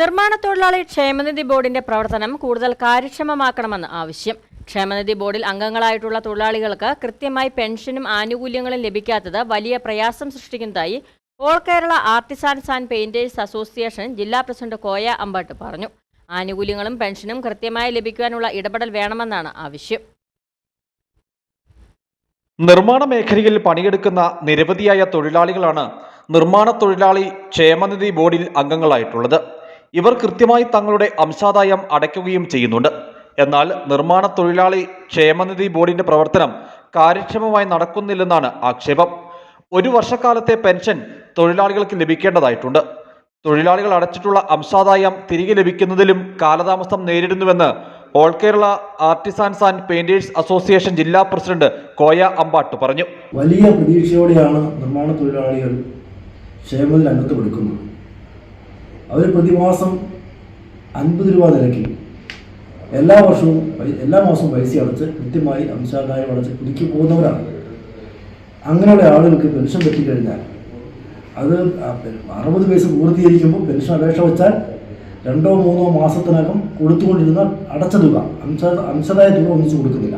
നിർമ്മാണ തൊഴിലാളി ക്ഷേമനിധി ബോർഡിന്റെ പ്രവർത്തനം കൂടുതൽ കാര്യക്ഷമമാക്കണമെന്ന് ആവശ്യം. ക്ഷേമനിധി ബോർഡിൽ അംഗങ്ങളായിട്ടുള്ള തൊഴിലാളികൾക്ക് കൃത്യമായി പെൻഷനും ആനുകൂല്യങ്ങളും ലഭിക്കാത്തത് വലിയ പ്രയാസം സൃഷ്ടിക്കുന്നതായി all Kerala artisans and painters association ജില്ലാ പ്രസിഡന്റ് കോയ അമ്പാട്ട് പറഞ്ഞു. ആനുകൂല്യങ്ങളും പെൻഷനും കൃത്യമായി ലഭിക്കാനുള്ള ഇടപെടൽ വേണമെന്നാണ് ആവശ്യം. നിർമ്മാണ മേഖലയിൽ പണിയെടുക്കുന്ന നിരവധിയായ തൊഴിലാളികളാണ് നിർമ്മാണ തൊഴിലാളി ക്ഷേമനിധി ബോർഡിൽ അംഗങ്ങളായിട്ടുള്ളത്. ഇവർ കൃത്യമായി തങ്ങളുടെ അംശാദായം അടയ്ക്കുകയും ചെയ്യുന്നുണ്ട്. എന്നാൽ നിർമ്മാണ തൊഴിലാളി ക്ഷേമനിധി ബോർഡിന്റെ പ്രവർത്തനം കാര്യക്ഷമമായി നടക്കുന്നില്ലെന്നാണ് ആക്ഷേപം. ഒരു വർഷക്കാലത്തെ പെൻഷൻ തൊഴിലാളികൾക്ക് ലഭിക്കേണ്ടതായിട്ടുണ്ട്. തൊഴിലാളികൾ അടച്ചിട്ടുള്ള അംശാദായം തിരികെ ലഭിക്കുന്നതിലും കാലതാമസം നേരിടുന്നുവെന്ന് all Kerala artisans and painters association ജില്ലാ പ്രസിഡന്റ് കോയ അമ്പാട്ട് പറഞ്ഞു. വലിയ പ്രതീക്ഷയോടെയാണ് നിർമ്മാണ തൊഴിലാളികൾ ക്ഷേമത്തിൽ അംഗത്വം എടുക്കുന്നത്. അവർ പ്രതിമാസം അൻപത് രൂപ നിരക്കിൽ എല്ലാ വർഷവും എല്ലാ മാസവും പൈസ അടച്ച് കൃത്യമായി അംശാദായം അടച്ച് പുതുക്കി പോകുന്നവരാണ്. അങ്ങനെയുള്ള ആളുകൾക്ക് പെൻഷൻ പറ്റിക്കഴിഞ്ഞാൽ അത് അറുപത് വയസ്സ് പൂർത്തീകരിക്കുമ്പോൾ പെൻഷൻ അപേക്ഷ വെച്ചാൽ രണ്ടോ മൂന്നോ മാസത്തിനകം കൊടുത്തുകൊണ്ടിരുന്ന അടച്ച തുക അംശ അംശദായ തുക ഒന്നിച്ചു കൊടുക്കുന്നില്ല.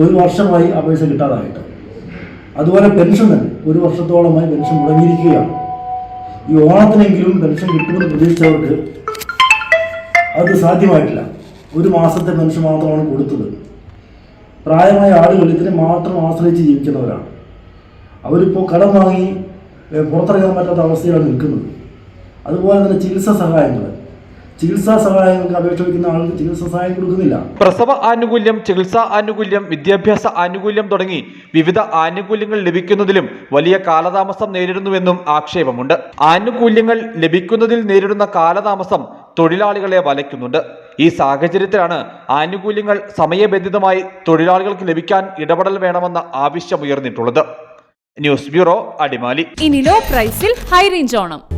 ഒരു വർഷമായി പൈസ കിട്ടാതായിട്ട്. അതുപോലെ പെൻഷൻ തന്നെ ഒരു വർഷത്തോളമായി പെൻഷൻ മുടങ്ങിയിരിക്കുകയാണ്. ഈ ഓണത്തിനെങ്കിലും പെൻഷൻ കിട്ടുമെന്ന് പ്രതീക്ഷിച്ചവർക്ക് അത് സാധ്യമായിട്ടില്ല. ഒരു മാസത്തെ പെൻഷൻ മാത്രമാണ് കൊടുത്തത്. പ്രായമായ ആളുകൾ ഇതിനെ മാത്രം ആശ്രയിച്ച് ജീവിക്കുന്നവരാണ്. അവരിപ്പോൾ കടം വാങ്ങി പുറത്തിറങ്ങാൻ പറ്റാത്ത അവസ്ഥയിലാണ് നിൽക്കുന്നത്. അതുപോലെ തന്നെ ചികിത്സാ സഹായങ്ങൾ ചികിത്സാ സഹായങ്ങൾക്ക് അപേക്ഷ വയ്ക്കുന്ന ആൾക്ക് ചികിത്സാ സഹായം കൊടുക്കുന്നില്ല. പ്രസവ ആനുകൂല്യം ചികിത്സാ ആനുകൂല്യം വിദ്യാഭ്യാസ ആനുകൂല്യം തുടങ്ങി വിവിധ ആനുകൂല്യങ്ങൾ ലഭിക്കുന്നതിലും വലിയ കാലതാമസം നേരിടുന്നുവെന്നും ആക്ഷേപമുണ്ട്. ആനുകൂല്യങ്ങൾ ലഭിക്കുന്നതിൽ നേരിടുന്ന കാലതാമസം തൊഴിലാളികളെ വലയ്ക്കുന്നുണ്ട്. ഈ സാഹചര്യത്തിലാണ് ആനുകൂല്യങ്ങൾ സമയബന്ധിതമായി തൊഴിലാളികൾക്ക് ലഭിക്കാൻ ഇടപെടൽ വേണമെന്ന ആവശ്യം ഉയർന്നിട്ടുള്ളത്. News bureau Adimali. ഇനി ലോ പ്രൈസിൽ ഹൈ റേഞ്ച് ഓണം.